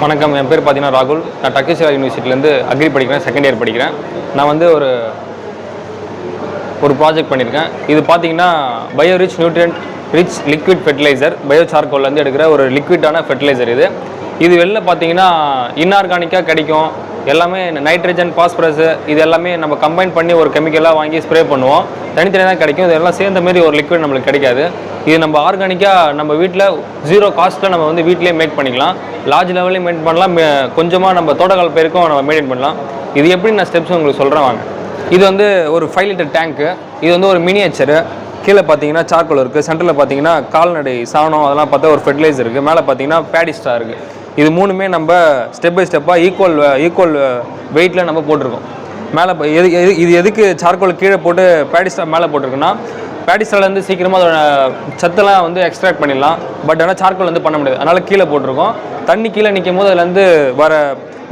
வணக்கம் என் பேர் பார்த்தீங்கன்னா ராகுல். நான் டக்கேஸ்வரா யூனிவர்சிட்டிலேருந்து அக்ரி படிக்கிறேன் செகண்ட் இயர் படிக்கிறேன். நான் வந்து ஒரு ஒரு ப்ராஜெக்ட் பண்ணியிருக்கேன். இது பார்த்தீங்கன்னா bio rich nutrient rich liquid fertiliser bio சார்கோல்லேருந்து எடுக்கிற ஒரு லிக்விடான ஃபெர்டிலைசர் இது. இது வெளில பார்த்தீங்கன்னா இன்ஆர்கானிக்காக கிடைக்கும். எல்லாமே நைட்ரஜன் பாஸ்பரஸ் இது எல்லாமே நம்ம கம்பைன் பண்ணி ஒரு கெமிக்கலாக வாங்கி ஸ்ப்ரே பண்ணுவோம். தனித்தனியாக தான் கிடைக்கும். இதெல்லாம் சேர்ந்த மாதிரி ஒரு லிக்விட் நம்மளுக்கு கிடைக்காது. இது நம்ம ஆர்கானிக்காக நம்ம வீட்டில் ஜீரோ காஸ்ட்டில் நம்ம வந்து வீட்டிலே மேக் பண்ணிக்கலாம். லார்ஜ் லெவல்லையும் மெயின் பண்ணலாம். கொஞ்சமாக நம்ம தோட்டக்கால் பேருக்கும் நம்ம மெயின்டைன் பண்ணலாம். இது எப்படி நான் ஸ்டெப்ஸ் உங்களுக்கு சொல்கிறேன் வாங்க. இது வந்து ஒரு ஃபைவ் லிட்டர் டேங்க்கு இது வந்து ஒரு மினியேச்சரு கீழே பார்த்தீங்கன்னா சார்கோல் இருக்குது சென்டரில் பார்த்தீங்கன்னா கால்நடை சாணம் அதெல்லாம் பார்த்தா ஒரு ஃபெர்டிலைசர் இருக்குது மேலே பார்த்தீங்கன்னா பேடிஸ்டா இருக்குது இது மூணுமே நம்ம ஸ்டெப் பை ஸ்டெப்பாக ஈக்குவல் ஈக்குவல் வெயிட்டில் நம்ம போட்டிருக்கோம். மேலே எது எது இது எதுக்கு சார்கோல் கீழே போட்டு பேடிஸ்டா மேலே போட்டிருக்குன்னா பேடிஸ்டாலேருந்து சீக்கிரமாக அதோட சத்தெல்லாம் வந்து எக்ஸ்ட்ராக்ட் பண்ணிடலாம். பட் ஆனால் சார்கோல் வந்து பண்ண முடியாது. அதனால் கீழே போட்டிருக்கோம். தண்ணி கீழே நிற்கும் போது அதுலேருந்து வர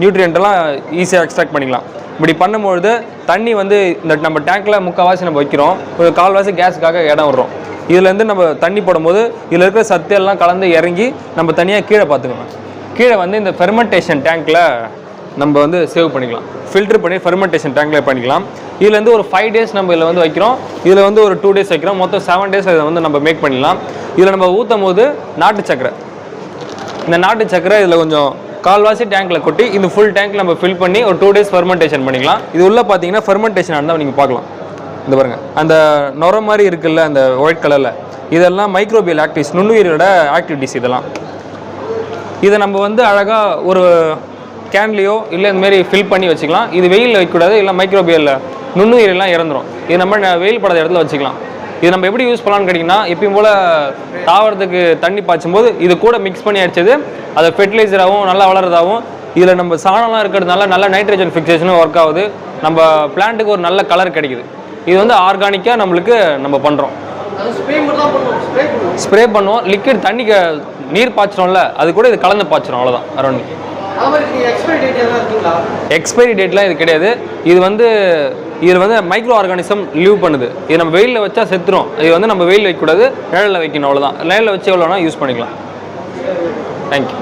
நியூட்ரியன்ட்டெல்லாம் ஈஸியாக எக்ஸ்ட்ராக்ட் பண்ணிக்கலாம். இப்படி பண்ணும்பொழுது தண்ணி வந்து இந்த நம்ம டேங்க்கில் முக்கால்வாசி நம்ம வைக்கிறோம். ஒரு கால்வாசி கேஸுக்காக இடம் விடுறோம். இதுலேருந்து நம்ம தண்ணி போடும்போது இதில் இருக்கிற சத்து எல்லாம் கலந்து இறங்கி நம்ம தனியாக கீழே பார்த்துக்கணும். கீழே வந்து இந்த ஃபெர்மெண்டேஷன் டேங்க்கில் நம்ம வந்து சேவ் பண்ணிக்கலாம். ஃபில்டர் பண்ணி ஃபெர்மெண்டேஷன் டேங்க்கில் பண்ணிக்கலாம். இதுலேருந்து ஒரு ஃபைவ் டேஸ் நம்ம இதில் வந்து வைக்கிறோம். இதில் வந்து ஒரு டூ டேஸ் வைக்கிறோம். மொத்தம் செவன் டேஸ் இதை வந்து நம்ம மேக் பண்ணிடலாம். இதில் நம்ம ஊற்றும் போது நாட்டு சக்கரை. இந்த நாட்டு சக்கரை இதில் கொஞ்சம் கால்வாசி டேங்க்கில் கொட்டி இந்த ஃபுல் டேங்க் நம்ம ஃபில் பண்ணி ஒரு டூ டேஸ் ஃபெர்மெண்டேஷன் பண்ணிக்கலாம். இது உள்ள பார்த்தீங்கன்னா ஃபெர்மெண்டேஷன் இருந்தால் நீங்கள் பார்க்கலாம். இந்த பாருங்கள் அந்த நுர மாதிரி இருக்குல்ல அந்த ஒயிட் கலரில் இதெல்லாம் மைக்ரோபியல் ஆக்டிவிஸ் நுண்ணுயிரோட ஆக்டிவிட்டிஸ் இதெல்லாம். இதை நம்ம வந்து அழகாக ஒரு கேன்லேயோ இல்லை இந்தமாரி ஃபில் பண்ணி வச்சுக்கலாம். இது வெயிலில் வைக்கக்கூடாது இல்லை மைக்ரோபியலில் நுண்ணுயிரெல்லாம் இறந்துரும். இது நம்ம வெயில் படாத இடத்துல வச்சுக்கலாம். இது நம்ம எப்படி யூஸ் பண்ணலாம்னு கேட்டிங்கன்னா எப்பயும் போல் தாவரத்துக்கு தண்ணி பாய்ச்சும் போது இது கூட மிக்ஸ் பண்ணி அடிச்சது அதை ஃபெர்டிலைசராகவும் நல்லா வளர்றதாகவும் இதில் நம்ம சாணம்லாம் இருக்கிறதுனால நல்ல நைட்ரஜன் ஃபிக்சேஷனும் ஒர்க் ஆகுது. நம்ம பிளான்ட்டுக்கு ஒரு நல்ல கலர் கிடைக்குது. இது வந்து ஆர்கானிக்காக நம்மளுக்கு நம்ம பண்ணுறோம் ஸ்ப்ரே பண்ணுவோம். லிக்விட் தண்ணிக்கு நீர் பாய்ச்சிரோம்ல அது கூட இது கலந்து பாய்ச்சிரும் அவ்வளோதான் அரௌண்ட். எக்ஸ்பைரி டேட்லாம் இது கிடையாது. இது வந்து இது வந்து மைக்ரோ ஆர்கானிசம் லீவ் பண்ணுது. இது நம்ம வெயிலில் வச்சா செத்துரும். இது வந்து நம்ம வெயில் வைக்கக்கூடாது நிழலில் வைக்கணும் அவ்வளோதான் நிழலில் வச்சு எவ்வளோனா யூஸ் பண்ணிக்கலாம். தேங்க்யூ